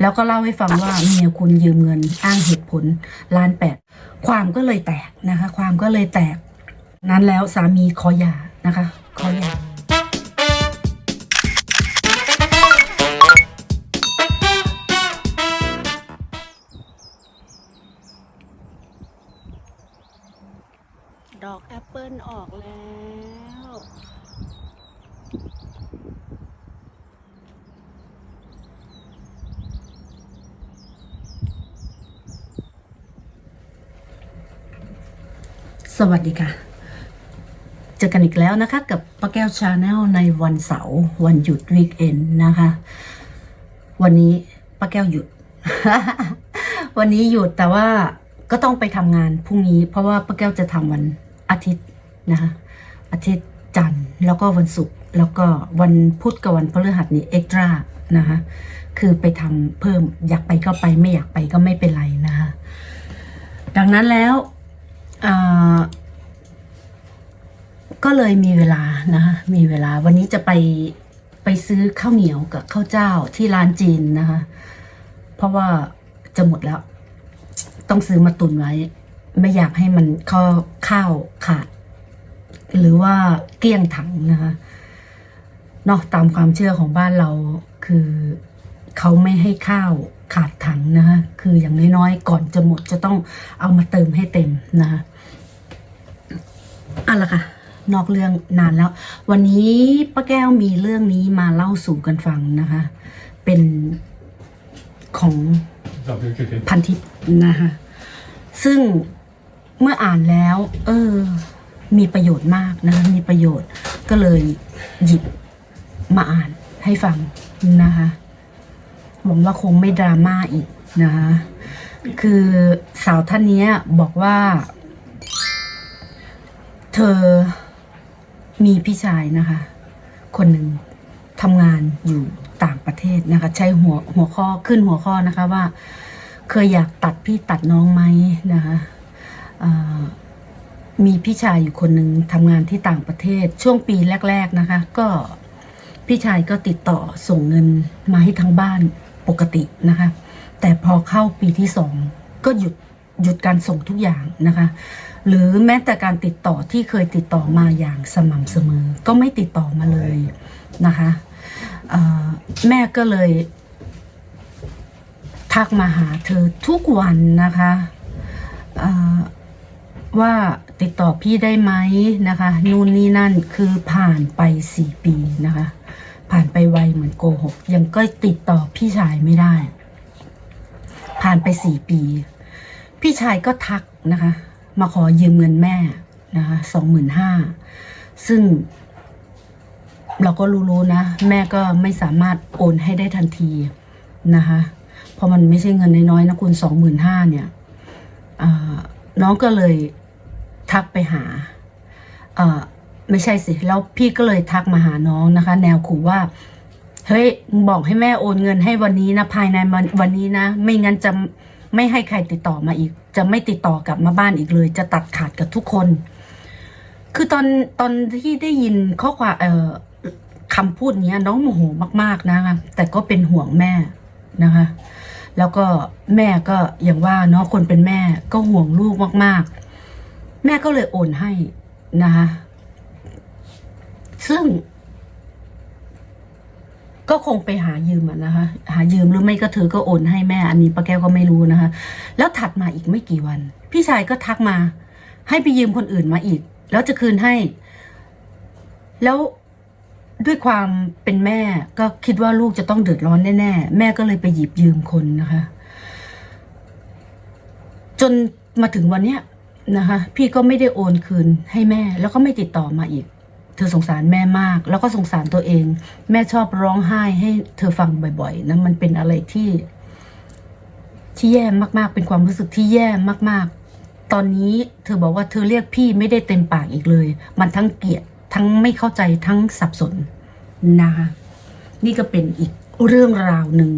แล้วก็เล่าให้ฟังว่าเมียคุณยืมเงินอ้างเหตุผลล้านแปดความก็เลยแตกนะคะ ความก็เลยแตก นั้นแล้วสามีขอหย่านะคะ ขอหย่าดอกแอปเปิลออกแล้ว สวัสดีค่ะ เจอกันอีกแล้วนะคะ กับป้าแก้วชาแนลในวันเสาร์วันหยุดวีคเอนนะคะ วันนี้ป้าแก้วหยุด วันนี้หยุดแต่ว่าก็ต้องไปทำงานพรุ่งนี้เพราะว่าป้าแก้วจะทำวันอาทิตย์นะคะ อาทิตย์จันทร์แล้วก็วันศุกร์แล้วก็วันพุธกับวันพฤหัสนี่เอ็กตร้านะคะ คือไปทำเพิ่มอยากไปก็ไปไม่อยากไปก็ไม่เป็นไรนะคะ ดังนั้นแล้ว ก็เลยมีเวลานะคะมีเวลาวันนี้จะไปไปซื้อข้าวเหนียวกับข้าวเจ้าที่ร้านจีนนะคะ เพราะว่าจะหมดแล้ว ต้องซื้อมาตุนไว้ ไม่อยากให้มันข้อข้าวขาด หรือว่าเกลี้ยงถังนะคะนาะตามความเชื่อของบ้านเราคือเขาไม่ให้ข้าวขาดถังนะคะคืออย่างน้อยๆ ก่อนจะหมดจะต้องเอามาเติมให้เต็มนะคะ อาละค่ะ นอกเรื่องนานแล้ว วันนี้ป้าแก้วมีเรื่องนี้มาเล่าสู่กันฟังนะคะ เป็นของพันทิปนะคะซึ่งเมื่ออ่านแล้ว เออ มีประโยชน์มากนะคะมีประโยชน์ก็เลยหยิบมาอ่านให้ฟังนะคะหวังว่าคงไม่ดราม่าอีกนะคะคือสาวท่านนี้บอกว่า เธอมีพี่ชายนะคะ คนหนึ่งทำงานอยู่ต่างประเทศนะคะ ใช้หัวหัวข้อขึ้นหัวข้อนะคะว่า เคยอยากตัดพี่ตัดน้องไหมนะคะมีพี่ชายอยู่คนหนึ่งทำงานที่ต่างประเทศช่วงปีแรก ๆนะคะ ก็พี่ชายก็ติดต่อส่งเงินมาให้ทั้งบ้านปกตินะคะ แต่พอเข้าปีที่สองก็หยุด หยุดการส่งทุกอย่างนะคะ หรือแม้แต่การติดต่อที่เคยติดต่อมาอย่างสม่ำเสมอ ก็ไม่ติดต่อมาเลยนะคะแม่ก็เลยทักมาหาเธอทุกวันนะคะว่าติดต่อพี่ได้ไหมนะคะนู่นนี่นั่นคือผ่านไปสี่ปีนะคะ ผ่านไปไวเหมือนโกหกยังก็ติดต่อพี่ชายไม่ได้ ผ่านไปสี่ปี พี่ชายก็ทักนะคะ มาขอยืมเงินแม่นะคะสองหมื่นห้าซึ่ง เราก็รู้ๆนะ แม่ก็ไม่สามารถโอนให้ได้ทันทีนะคะเพราะมันไม่ใช่เงินน้อยๆนะคุณสองหมื่นห้าเนี่ยน้องก็เลยทักไปหาไม่ใช่สิ แล้วพี่ก็เลยทักมาหาน้องนะคะ แนวขู่ว่า เฮ้ยบอกให้แม่โอนเงินให้วันนี้นะ ภายในวันวันนี้นะ ไม่งั้นจะ ไม่ให้ใครติดต่อมาอีก จะไม่ติดต่อกลับมาบ้านอีกเลย จะตัดขาดกับทุกคน คือตอนตอนที่ได้ยินข้อความเอ่อคำพูดนี้น้องโมโหมาก ๆ นะคะแต่ก็เป็นห่วงแม่นะคะ แล้วก็แม่ก็อย่างว่าเนาะคนเป็นแม่ก็ห่วงลูกมาก ๆ แม่ก็เลยโอนให้นะคะซึ่ง ก็คงไปหายืมอะนะคะ หายืมหรือไม่ก็เธอก็โอนให้แม่ อันนี้ป้าแก้วก็ไม่รู้นะคะ แล้วถัดมาอีกไม่กี่วัน พี่ชายก็ทักมา ให้ไปยืมคนอื่นมาอีก แล้วจะคืนให้ แล้วด้วยความเป็นแม่ก็คิดว่าลูกจะต้องเดือดร้อนแน่ๆ แม่ก็เลยไปหยิบยืมคนนะคะ จนมาถึงวันเนี้ยนะคะ พี่ก็ไม่ได้โอนคืนให้แม่ แล้วก็ไม่ติดต่อมาอีก เธอสงสารแม่มาก แล้วก็สงสารตัวเอง แม่ชอบร้องไห้ให้เธอฟังบ่อยๆนะมันเป็นอะไรที่ ที่แย่มากๆ เป็นความรู้สึกที่แย่มากๆ ตอนนี้เธอบอกว่าเธอเรียกพี่ไม่ได้เต็มปากอีกเลย มันทั้งเกลียดทั้งไม่เข้าใจทั้งสับสนนะคะนี่ก็เป็นอีกเรื่องราวหนึ่ง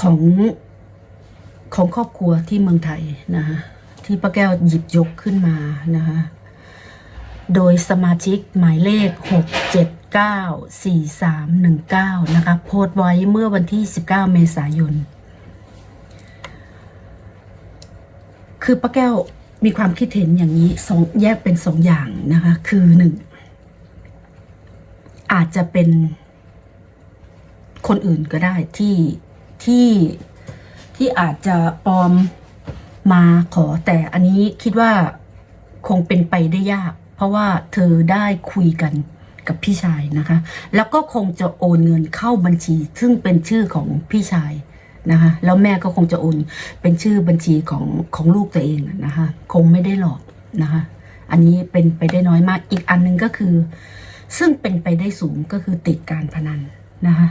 ของของครอบครัวที่เมืองไทยนะคะที่ป้าแก้วหยิบยกขึ้นมานะคะ โดยสมาชิกหมายเลข 6 7 4319 นะคะโพสต์ไว้เมื่อวันที่ 19 เมษายน คือป้าแก้วมีความคิดเห็นอย่างนี้สองแยกเป็นสองอย่างนะคะ คือหนึ่งอาจจะเป็นคนอื่นก็ได้ที่ที่ที่อาจจะปลอมมาขอแต่อันนี้คิดว่าคงเป็นไปได้ยาก เพราะว่าเธอได้คุยกันกับพี่ชายนะคะ แล้วก็คงจะโอนเงินเข้าบัญชี ซึ่งเป็นชื่อของพี่ชายนะคะแล้วแม่ก็คงจะโอนเป็นชื่อบัญชีของของลูกตัวเองนะคะ คงไม่ได้หลอกนะคะ อันนี้เป็นไปได้น้อยมากอีกอันหนึงก็คือ ซึ่งเป็นไปได้สูงก็คือติดการพนันนะคะ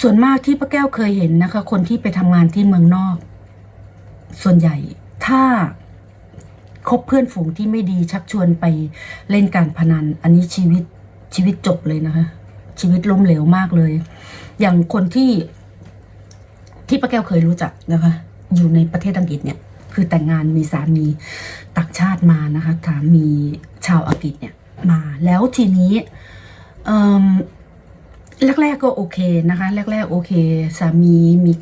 ส่วนมากที่ป้าแก้วเคยเห็นนะคะ คนที่ไปทำงานที่เมืองนอก ส่วนใหญ่ถ้า คบเพื่อนฝูงที่ไม่ดีชักชวนไปเล่นการพนัน อันนี้ชีวิตชีวิตจบเลยนะคะ ชีวิตล้มเหลวมากเลย อย่างคนที่ที่ป้าแก้วเคยรู้จักนะคะ อยู่ในประเทศอังกฤษเนี่ย คือแต่งงานมีสามีต่างชาติมานะคะสามีชาวอังกฤษเนี่ยมาแล้วทีนี้แรกๆก็โอเคนะคะ แรก ๆ โอเค สามีมี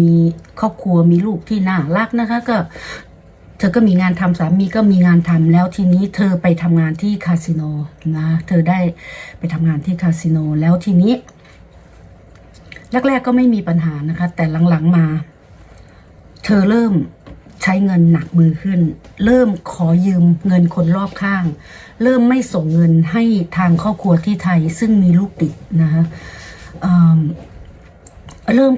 มีครอบครัวมีลูกที่น่ารักนะคะ ก็ เธอก็มีงานทำสามีก็มีงานทำแล้วทีนี้เธอไปทำงานที่คาสิโนนะเธอได้ไปทำงานที่คาสิโนแล้วทีนี้แรกๆก็ไม่มีปัญหานะคะ แต่หลังๆมา เธอเริ่มใช้เงินหนักมือขึ้น เริ่มขอยืมเงินคนรอบข้าง เริ่มไม่ส่งเงินให้ทางครอบครัวที่ไทย ซึ่งมีลูกติดนะคะเเริ่ม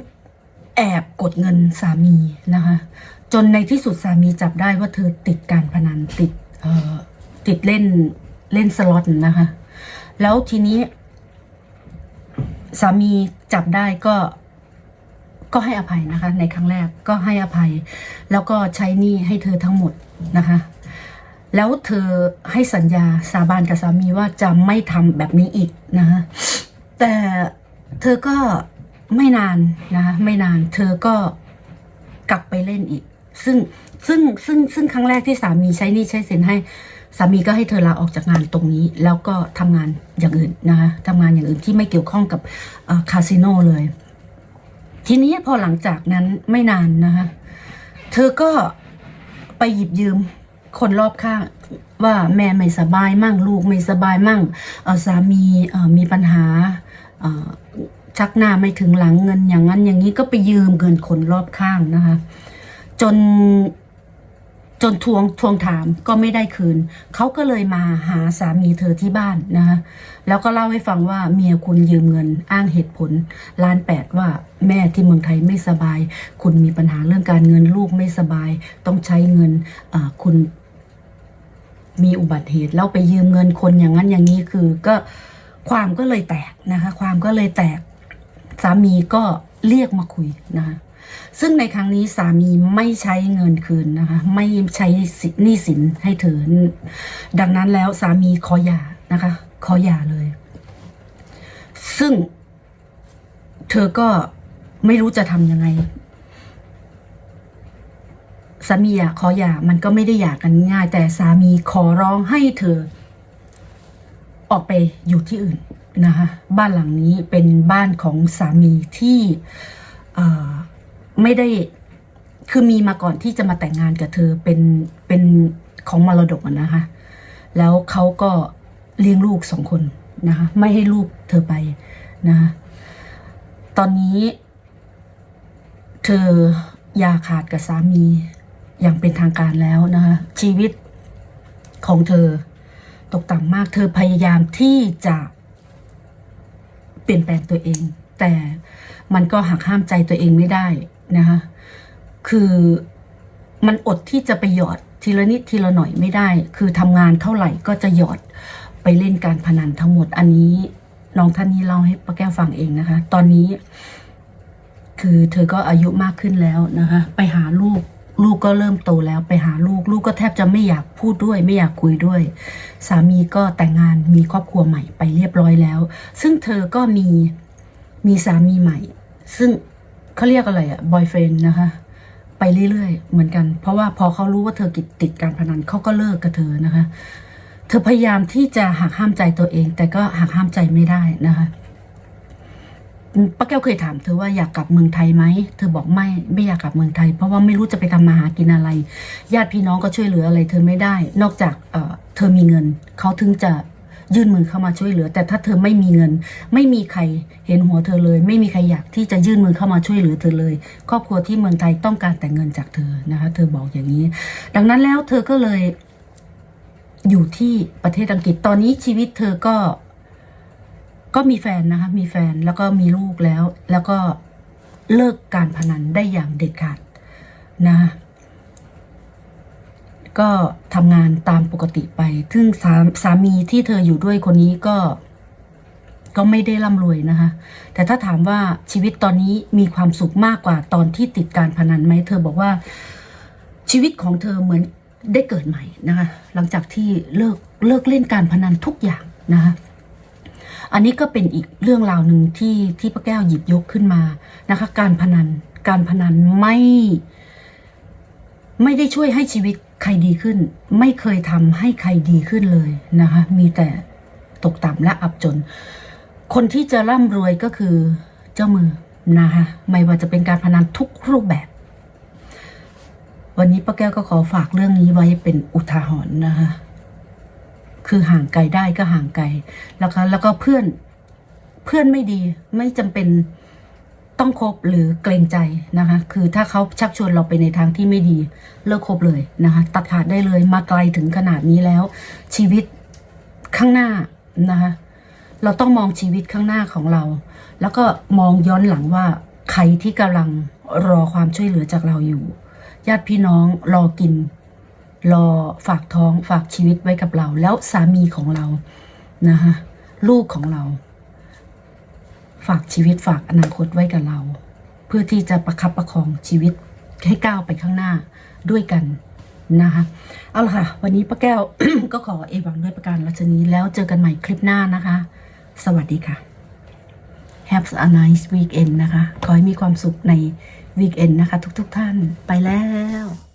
แอบกดเงินสามีนะคะ จนในที่สุดสามีจับได้ว่าเธอติดการพนันติดเอ่อติดเล่นเล่นสล็อตนะคะ แล้วทีนี้ สามีจับได้ก็ก็ให้อภัยนะคะ ในครั้งแรกก็ให้อภัย แล้วก็ใช้หนี้ให้เธอทั้งหมดนะคะ แล้วเธอให้สัญญาสาบานกับสามีว่าจะไม่ทำแบบนี้อีกนะคะแต่เธอก็ไม่นานนะคะไม่นาน เธอก็กลับไปเล่นอีก ซึ่งซึ่งซึ่งซึ่งครั้งแรกที่สามีใช้นี้ใช้สินให้สามีก็ให้เธอลาออกจากงานตรงนี้ แล้วก็ทำงานอย่างอื่นนะคะทำงานอย่างอื่นที่ไม่เกี่ยวข้องกับคาสิโนเลย ทีนี้พอหลังจากนั้นไม่นานนะคะเธอก็ไปหยิบยืมคนรอบข้างว่าแม่ไม่สบายมั่งลูกไม่สบายมั่งสามีมีปัญหาชักหน้าไม่ถึงหลังเงินอย่างนั้นอย่างนี้ก็ไปยืมเงินคนรอบข้างนะคะ จนจนทวงทวงถามก็ไม่ได้คืน เขาก็เลยมาหาสามีเธอที่บ้านนะคะแล้วก็เล่าให้ฟังว่าเมียคุณยืมเงินอ้างเหตุผลล้านแปดว่าแม่ที่เมืองไทยไม่สบาย คุณมีปัญหาเรื่องการเงินลูกไม่สบาย ต้องใช้เงินคุณมีอุบัติเหตุแล้วไปยืมเงินคนอย่างนั้นอย่างนี้คือก็ความก็เลยแตกนะคะ ความก็เลยแตกสามีก็เรียกมาคุยนะคะ ซึ่งในครั้งนี้สามีไม่ใช้เงินคืนนะคะ ไม่ใช้หนี้สินให้เธอดังนั้นแล้วสามีขอหย่านะคะ ขอหย่าเลย ซึ่ง เธอก็ไม่รู้จะทำยังไงสามีอะขอหย่ามันก็ไม่ได้หย่ากันง่าย แต่สามีขอร้องให้เธอ ออกไปอยู่ที่อื่นนะคะ บ้านหลังนี้เป็นบ้านของสามีที่ ไม่ได้คือมีมาก่อนที่จะมาแต่งงานกับเธอเป็นเป็นของมรดกนะคะ แล้วเขาก็เลี้ยงลูกสองคนนะคะ ไม่ให้ลูกเธอไปนะคะตอนนี้ เธออย่าขาดกับสามีอย่างเป็นทางการแล้วนะคะ ชีวิตของเธอตกต่ำมาก เธอพยายามที่จะเปลี่ยนแปลงตัวเอง แต่มันก็หักห้ามใจตัวเองไม่ได้ นะคะคือมันอดที่จะไปหยอดทีละนิดทีละหน่อยไม่ได้ คือทำงานเท่าไหร่ก็จะหยอดไปเล่นการพนันทั้งหมดอันนี้น้องท่านนี้เล่าให้ป้าแก้วฟังเองนะคะ ตอนนี้ คือเธอก็อายุมากขึ้นแล้วนะคะ ไปหาลูกลูกก็เริ่มโตแล้วไปหาลูก ลูกก็แทบจะไม่อยากพูดด้วย ไม่อยากคุยด้วย สามีก็แต่งงานมีครอบครัวใหม่ไปเรียบร้อยแล้ว ซึ่งเธอก็มีมีสามีใหม่ ซึ่ง เขาเรียกอะไรอะบอยเฟรนนะคะ ไปเรื่อยๆ เหมือนกัน เพราะว่าพอเขารู้ว่าเธอติดติดการพนันเขาก็เลิกกับเธอนะคะ เธอพยายามที่จะหักห้ามใจตัวเอง แต่ก็หักห้ามใจไม่ได้นะคะป้าแก้วเคยถามเธอว่าอยากกลับเมืองไทยไหม เธอบอกไม่ไม่อยากกลับเมืองไทย เพราะว่าไม่รู้จะไปทำมาหากินอะไร ญาติพี่น้องก็ช่วยเหลืออะไร เธอไม่ได้ นอกจากเเธอมีเงินเขาถึงจะ ยื่นมือเข้ามาช่วยเหลือ แต่ถ้าเธอไม่มีเงิน ไม่มีใครเห็นหัวเธอเลย ไม่มีใครอยากที่จะยื่นมือเข้ามาช่วยเหลือเธอเลย ครอบครัวที่เมืองไทยต้องการแต่เงินจากเธอนะคะ เธอบอกอย่างนี้ ดังนั้นแล้วเธอก็เลย อยู่ที่ประเทศอังกฤษตอนนี้ชีวิตเธอก็ ก็มีแฟนนะคะ มีแฟนแล้วก็มีลูกแล้ว แล้วก็เลิกการพนันได้อย่างเด็ดขาดนะ ก็ทำงานตามปกติไป ซึ่งสาสามีที่เธออยู่ด้วยคนนี้ก็ ก็ไม่ได้ร่ำรวยนะคะ แต่ถ้าถามว่าชีวิตตอนนี้มีความสุขมากกว่าตอนที่ติดการพนันไหม เธอบอกว่าชีวิตของเธอเหมือนได้เกิดใหม่นะคะ หลังจากที่เลิกเลิกเล่นการพนันทุกอย่างนะคะอันนี้ก็เป็นอีกเรื่องราวหนึ่งที่ที่ป้าแก้วหยิบยกขึ้นมานะคะ การพนันการพนันไม่ ไม่ได้ช่วยให้ชีวิต ใครดีขึ้น ไม่เคยทำให้ใครดีขึ้นเลยนะคะ มีแต่ตกต่ำและอับจน คนที่จะร่ำรวยก็คือเจ้ามือนะคะไม่ว่าจะเป็นการพนันทุกรูปแบบ วันนี้ป้าแก้วก็ขอฝากเรื่องนี้ไว้เป็นอุทาหรณ์นะคะ คือห่างไกลได้ก็ห่างไกลแล้วก็แล้วก็เพื่อนเพื่อนไม่ดีไม่จำเป็น ต้องคบหรือเกรงใจนะคะ คือถ้าเขาชักชวนเราไปในทางที่ไม่ดี เลิกคบเลยนะคะ ตัดขาดได้เลยมาไกลถึงขนาดนี้แล้ว ชีวิตข้างหน้านะคะ เราต้องมองชีวิตข้างหน้าของเรา แล้วก็มองย้อนหลังว่าใครที่กำลังรอความช่วยเหลือจากเราอยู่ ญาติพี่น้องรอกิน รอฝากท้องฝากชีวิตไว้กับเรา แล้วสามีของเรานะคะลูกของเรา ฝากชีวิตฝากอนาคตไว้กับเรา เพื่อที่จะประคับประคองชีวิตให้ก้าวไปข้างหน้าด้วยกันนะคะเอาละค่ะ วันนี้ป้าแก้ว ก็ขอเอวังด้วยประการรัชนีแล้วเจอกันใหม่คลิปหน้านะคะ สวัสดีค่ะ Have a nice weekend นะคะ ขอให้มีความสุขใน weekend นะคะ ทุกๆทท่านไปแล้ว